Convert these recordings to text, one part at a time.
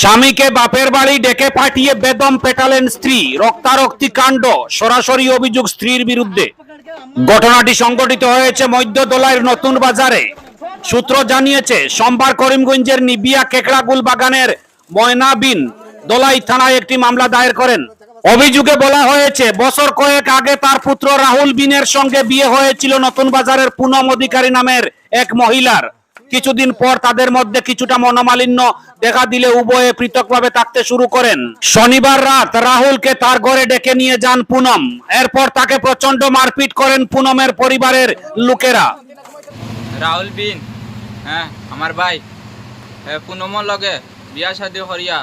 স্বামীকে বাপের বাড়ি ডেকে পাঠিয়ে বেদম পেটালেন স্ত্রী। রক্তারক্তি কাণ্ড, সরাসরি অভিযোগ স্ত্রীর বিরুদ্ধে। ঘটনাটি সংঘটিত হয়েছে মধ্য দোলাইয়ের নতুন বাজারে। সূত্র জানিয়েছে, সোমবার করিমগঞ্জের নিবিয়া কেকড়াগুল বাগানের ময়না বিন দোলাই থানায় একটি মামলা দায়ের করেন। অভিযোগে বলা হয়েছে, বছর কয়েক আগে তার পুত্র রাহুল বিনের সঙ্গে বিয়ে হয়েছিল নতুন বাজারের পুনম অধিকারী নামের এক মহিলার। কিছুদিন পর তাদের মধ্যে কিছুটা মনোমালিন্য দেখা দিলে উভয়ে পৃথকভাবে থাকতে শুরু করেন। শনিবার রাত রাহুলকে তার ঘরে ডেকে নিয়ে যান পুনম। এরপর তাকে প্রচণ্ড মারপিট করেন পুনমের পরিবারের লোকেরা। রাহুল বিন হ্যাঁ আমার ভাই পুনমর লগে বিয়া শাদি হরিয়া।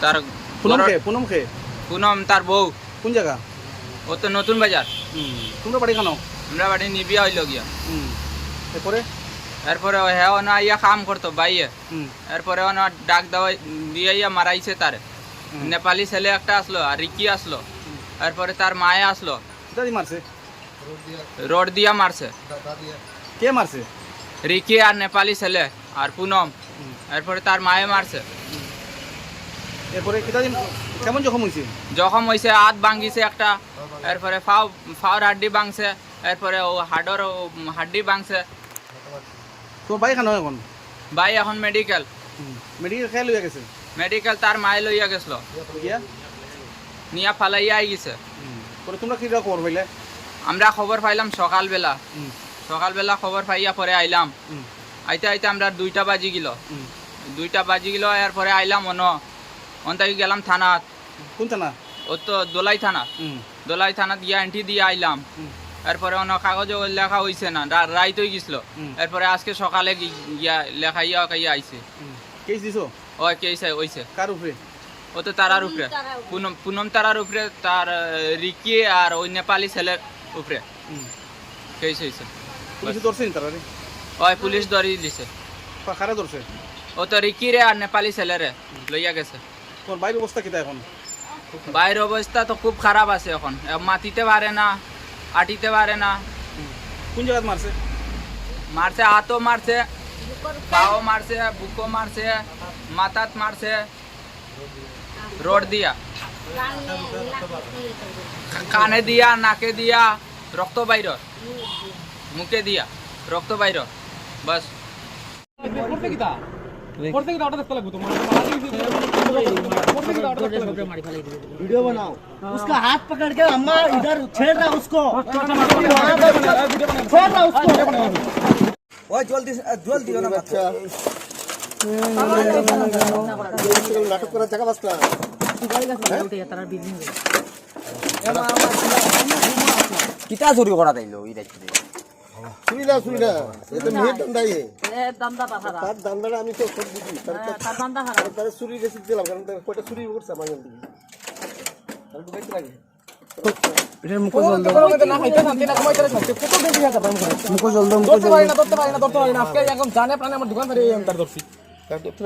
তার পুনম ঘরত- পুনম খে পুনম তার বউ। কোন জায়গা? ও তো নতুন বাজার। তোমরা বাড়ি খানো আমরা বাড়ি নিবিয়া হইল গিয়া এরপরে? এরপরে ও হ্যাঁ না ইয়া কাম করতো বাইয়ে। এরপরে ও না ডাক দেওয়া দিয়ে ইয়া মারাইছে তারে। নেপালি ছেলে একটা আসলো আর রিকি আসলো। এরপরে তার মায়ে আসলো। মারছে? রোড দিয়া মারছে। কে মারছে? রিকি আর নেপালি ছেলে আর পুনম। এরপরে তার মায়ে মারছে। এরপরে কেমন জখম হয়েছে জখম হয়েছে হাত ভাঙিছে একটা। এরপরে ফাও ফাওর হাড্ডি ভাঙছে। এরপরে ও হাডর ও হাড্ডি ভাঙছে। তো বাড়ি খানো এখন ভাই এখন মেডিকেল মেডিকেল খেয়ে লইয়া গেছে। মেডিকেল তার মায়ে লইয়া গেছিল। নিয়া? ফালাইয়া আই গেছে। পরে তোমরা কি খবর পাইলে? আমরা খবর পাইলাম সকালবেলা। সকালবেলা খবর পাইয়া পরে আইলাম। আইতে আইতে আমরা দুইটা বাজি গেল। দুইটা বাজি গেল এরপরে আইলাম অন। অন থেকে গেলাম থানাত। কোন থানা? ও তো দোলাই থানা। দোলাই থানাত গিয়া এন্ট্রি দিয়ে আইলাম। এরপরে অন্য কাগজে লেখা হইছে না রাইত হয়ে গেছিল এরপরে আজকে সকালে গি- গিয়া লেখা ইয়া কাইয়া আইছে কেস দিছো? ও কেসে হইছে। কার উপরে? ও তো তারার উপরে। পুনম পুনম তারার উপরে তার রিকি আর ওই নেপালি ছেলের উপরে। কেস হইছে। পুলিশে ধরছে নি তারা ওই পুলিশ ধরি দিছে। কারা ধরছে? ও তো রিকি রে আর নেপালি ছেলেরে লইয়া গেছে। তোমার বাইরের অবস্থা কিতা এখন? বাইরের অবস্থা তো খুব খারাপ আছে এখন। মাতিতে পারে না আটিতে পারে না কোন জায়গায় মারছে মারছে হাতও মারছে পাও মারছে বুকও মারছে মাথাত মারছে রোড দিয়া কানে দিয়া নাকে দিয়া রক্ত বাইর মুখে দিয়া রক্ত বাইর বাস वीडियो बनाओ उसका हाथ पकड़ के अम्मा इधर छेड़ रहा उसको छोड़ रहा उसको ओए जल्दी जल्दी ना बच्चा নাটক করার জায়গা বাস্তা কিতা চুরি করা তাইলো ই রাইতে শুনি না শুনি না এ তো মেয়ের দান্দা ইয়ে দান্দা পাথারা তার দান্দাটা আমি তো সব বুঝি। তার তার দান্দা খারাপ তার চুরি বেশি দিলাম কারণ তার কয়টা চুরি করছে আমার এখান তার ঢুকাইতে লাগে।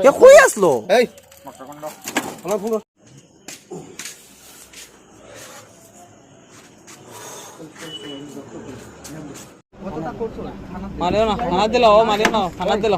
কে কই আসলো? এই। আমার ফোন মারিও না খানা দিল ও মারিও না খানা দিল